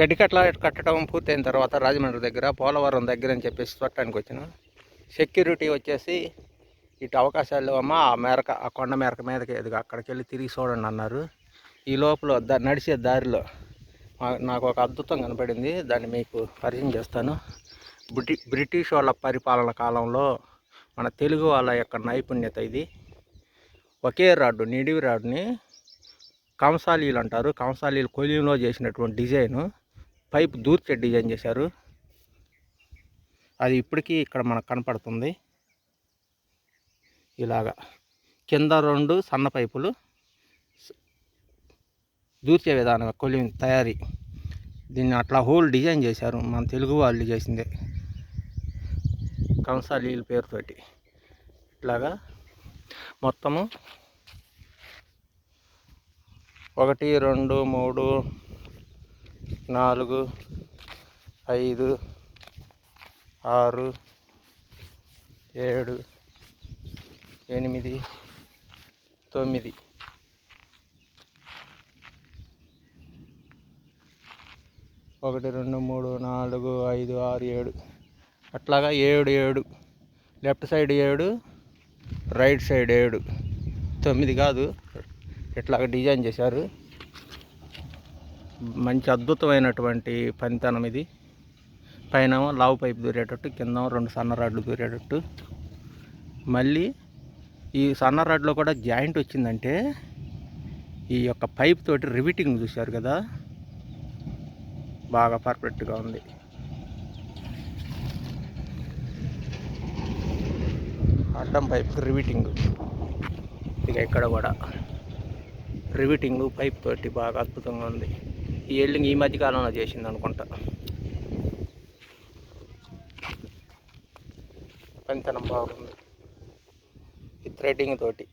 గడ్డి కట్ల కట్టడం పూర్తయిన తర్వాత రాజమండ్రి దగ్గర పోలవరం దగ్గర అని చెప్పేసి చూడటానికి వచ్చిన. సెక్యూరిటీ వచ్చేసి ఇటు అవకాశాలు అమ్మ ఆ మేరక ఆ కొండ మేరక మీదకి ఎదుగు అక్కడికి వెళ్ళి తిరిగి చూడండి అన్నారు. ఈ లోపల నడిచే దారిలో మా- నాకు ఒక అద్భుతం కనపడింది. దాన్ని మీకు పరిచయం చేస్తాను. బ్రిటి బ్రిటిష్ వాళ్ళ పరిపాలన కాలంలో మన తెలుగు వాళ్ళ యొక్క నైపుణ్యత ఇది. ఒకే రాడ్డు నిడివి రాడ్డుని కంసాలీలు అంటారు. కంసాలీలు కొలియంలో చేసినటువంటి డిజైను. పైప్ దూర్చే డిజైన్ చేశారు. అది ఇప్పటికీ ఇక్కడ మనకు కనపడుతుంది. ఇలాగా కింద రెండు సన్న పైపులు దూర్చే విధానం కొలిమి తయారీ. దీన్ని అట్లా హోల్ డిజైన్ చేశారు. మన తెలుగు వాళ్ళు చేసిందే. కంసాలీల పేరుతోటి. ఇట్లాగా మొత్తము ఒకటి రెండు మూడు నాలుగు ఐదు ఆరు ఏడు ఎనిమిది తొమ్మిది. ఒకటి రెండు మూడు నాలుగు ఐదు ఆరు ఏడు. అట్లాగా ఏడు ఏడు. లెఫ్ట్ సైడ్ ఏడు రైట్ సైడ్ ఏడు. తొమ్మిది కాదు. ఇట్లాగ డిజైన్ చేశారు. మంచి అద్భుతమైనటువంటి పనితనం ఇది. పైన లావు పైపు దూరేటట్టు కింద రెండు సన్న రాడ్లు దూరేటట్టు. మళ్ళీ ఈ సన్న రాడ్లో కూడా జాయింట్ వచ్చిందంటే ఈ యొక్క పైప్ తోటి రివిటింగ్ చూశారు కదా? బాగా పర్ఫెక్ట్గా ఉంది. అడ్డం పైప్ రివిటింగ్. ఇక ఇక్కడ కూడా రివిటింగ్ పైప్ తోటి బాగా అద్భుతంగా ఉంది. ఈ ఎల్డింగ్ ఈ మధ్య కాలంలో చేసింది అనుకుంటా. పనితనం బాగుంది. ఈ థ్రెడ్డింగ్ తోటి.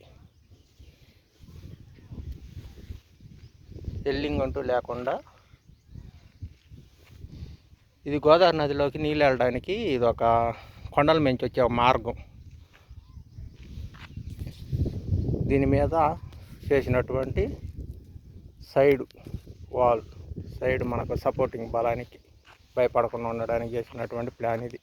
ఎల్లింగ్ అంటూ లేకుండా ఇది గోదావరి నదిలోకి నీళ్ళు వెళ్ళడానికి ఇది ఒక కొండల మించి వచ్చే ఒక మార్గం. దీని మీద చేసినటువంటి సైడ్ వాల్. సైడ్ మనకు సపోర్టింగ్ బలానికి భయపడకుండా ఉండడానికి చేసినటువంటి ప్లాన్ ఇది.